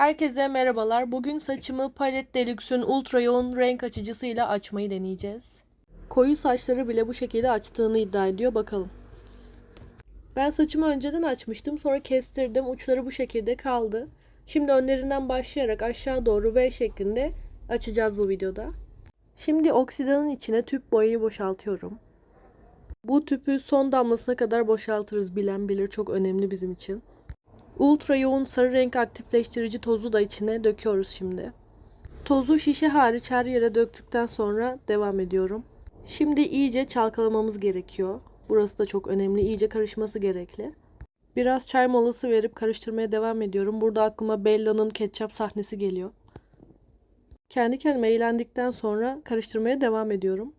Herkese merhabalar. Bugün saçımı Palette Deluxe'ün ultra yoğun renk açıcısıyla açmayı deneyeceğiz. Koyu saçları bile bu şekilde açtığını iddia ediyor. Bakalım. Ben saçımı önceden açmıştım. Sonra kestirdim. Uçları bu şekilde kaldı. Şimdi önlerinden başlayarak aşağı doğru V şeklinde açacağız bu videoda. Şimdi oksidanın içine tüp boyayı boşaltıyorum. Bu tüpü son damlasına kadar boşaltırız. Bilen bilir çok önemli bizim için. Ultra yoğun sarı renk aktifleştirici tozu da içine döküyoruz şimdi. Tozu şişe hariç her yere döktükten sonra devam ediyorum. Şimdi iyice çalkalamamız gerekiyor. Burası da çok önemli. İyice karışması gerekli. Biraz çay molası verip karıştırmaya devam ediyorum. Burada aklıma Bella'nın ketçap sahnesi geliyor. Kendi kendime eğlendikten sonra karıştırmaya devam ediyorum.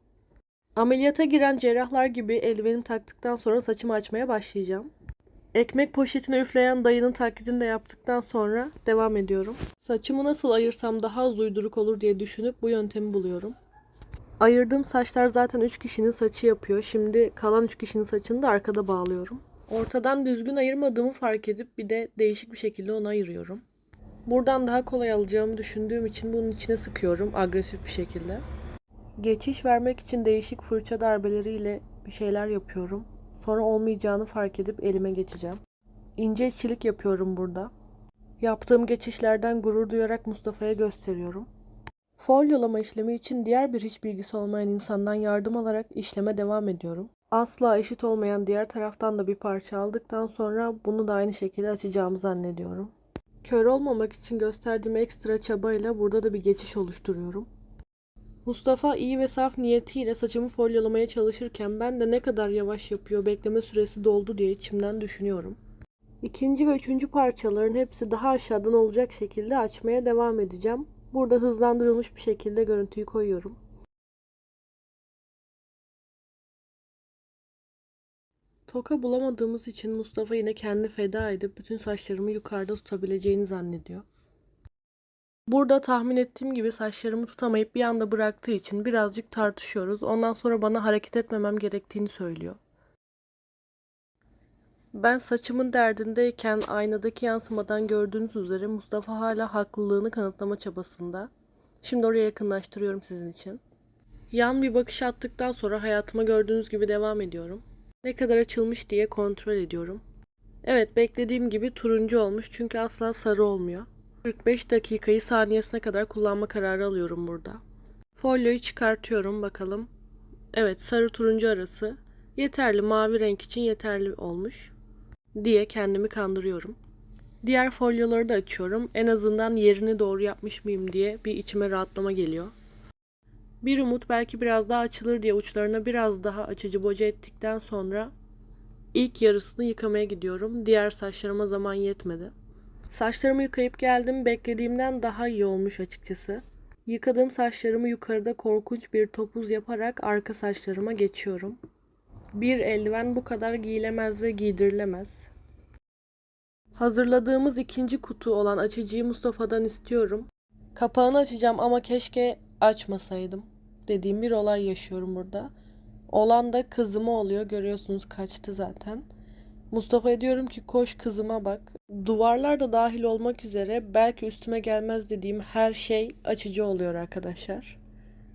Ameliyata giren cerrahlar gibi eldivenimi taktıktan sonra saçımı açmaya başlayacağım. Ekmek poşetine üfleyen dayının taklidini de yaptıktan sonra devam ediyorum. Saçımı nasıl ayırsam daha az uyduruk olur diye düşünüp bu yöntemi buluyorum. Ayırdığım saçlar zaten 3 kişinin saçı yapıyor. Şimdi kalan 3 kişinin saçını da arkada bağlıyorum. Ortadan düzgün ayırmadığımı fark edip bir de değişik bir şekilde onu ayırıyorum. Buradan daha kolay alacağımı düşündüğüm için bunun içine sıkıyorum agresif bir şekilde. Geçiş vermek için değişik fırça darbeleriyle bir şeyler yapıyorum. Sonra olmayacağını fark edip elime geçeceğim. İnce işçilik yapıyorum burada. Yaptığım geçişlerden gurur duyarak Mustafa'ya gösteriyorum. Folyolama işlemi için diğer bir hiç bilgisi olmayan insandan yardım alarak işleme devam ediyorum. Asla eşit olmayan diğer taraftan da bir parça aldıktan sonra bunu da aynı şekilde açacağımı zannediyorum. Kör olmamak için gösterdiğim ekstra çabayla burada da bir geçiş oluşturuyorum. Mustafa iyi ve saf niyetiyle saçımı folyolamaya çalışırken ben de ne kadar yavaş yapıyor, bekleme süresi doldu diye içimden düşünüyorum. İkinci ve üçüncü parçaların hepsi daha aşağıdan olacak şekilde açmaya devam edeceğim. Burada hızlandırılmış bir şekilde görüntüyü koyuyorum. Toka bulamadığımız için Mustafa yine kendi feda edip bütün saçlarımı yukarıda tutabileceğini zannediyor. Burada tahmin ettiğim gibi saçlarımı tutamayıp bir anda bıraktığı için birazcık tartışıyoruz. Ondan sonra bana hareket etmemem gerektiğini söylüyor. Ben saçımın derdindeyken aynadaki yansımadan gördüğünüz üzere Mustafa hala haklılığını kanıtlama çabasında. Şimdi oraya yakınlaştırıyorum sizin için. Yan bir bakış attıktan sonra hayatıma gördüğünüz gibi devam ediyorum. Ne kadar açılmış diye kontrol ediyorum. Evet beklediğim gibi turuncu olmuş çünkü asla sarı olmuyor. 45 dakikayı saniyesine kadar kullanma kararı alıyorum burada. Folyoyu çıkartıyorum bakalım. Evet sarı turuncu arası. Yeterli mavi renk için yeterli olmuş diye kendimi kandırıyorum. Diğer folyoları da açıyorum. En azından yerini doğru yapmış mıyım diye bir içime rahatlama geliyor. Bir umut belki biraz daha açılır diye uçlarına biraz daha açıcı boca ettikten sonra ilk yarısını yıkamaya gidiyorum. Diğer saçlarıma zaman yetmedi. Saçlarımı yıkayıp geldim. Beklediğimden daha iyi olmuş açıkçası. Yıkadığım saçlarımı yukarıda korkunç bir topuz yaparak arka saçlarıma geçiyorum. Bir eldiven bu kadar giyilemez ve giydirilemez. Hazırladığımız ikinci kutu olan açıcıyı Mustafa'dan istiyorum. Kapağını açacağım ama keşke açmasaydım dediğim bir olay yaşıyorum burada. Olan da kızıma oluyor. Görüyorsunuz kaçtı zaten. Mustafa'ya diyorum ki koş kızıma bak. Duvarlar da dahil olmak üzere belki üstüme gelmez dediğim her şey açıcı oluyor arkadaşlar.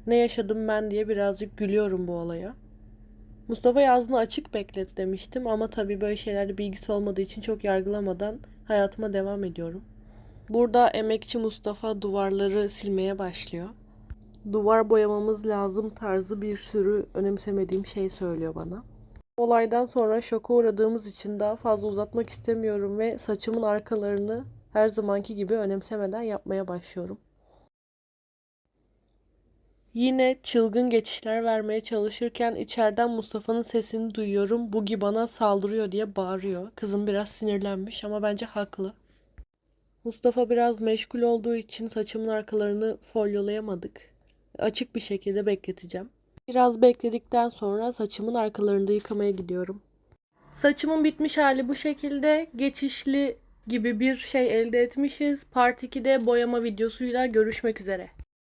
Ne yaşadım ben diye birazcık gülüyorum bu olaya. Mustafa ağzını açık beklet demiştim ama tabii böyle şeylerde bilgisi olmadığı için çok yargılamadan hayatıma devam ediyorum. Burada emekçi Mustafa duvarları silmeye başlıyor. Duvar boyamamız lazım tarzı bir sürü önemsemediğim şey söylüyor bana. Olaydan sonra şoka uğradığımız için daha fazla uzatmak istemiyorum ve saçımın arkalarını her zamanki gibi önemsemeden yapmaya başlıyorum. Yine çılgın geçişler vermeye çalışırken içeriden Mustafa'nın sesini duyuyorum. Bugi bana saldırıyor diye bağırıyor. Kızım biraz sinirlenmiş ama bence haklı. Mustafa biraz meşgul olduğu için saçımın arkalarını folyolayamadık. Açık bir şekilde bekleteceğim. Biraz bekledikten sonra saçımın arkalarını da yıkamaya gidiyorum. Saçımın bitmiş hali bu şekilde. Geçişli gibi bir şey elde etmişiz. Part 2'de boyama videosuyla görüşmek üzere.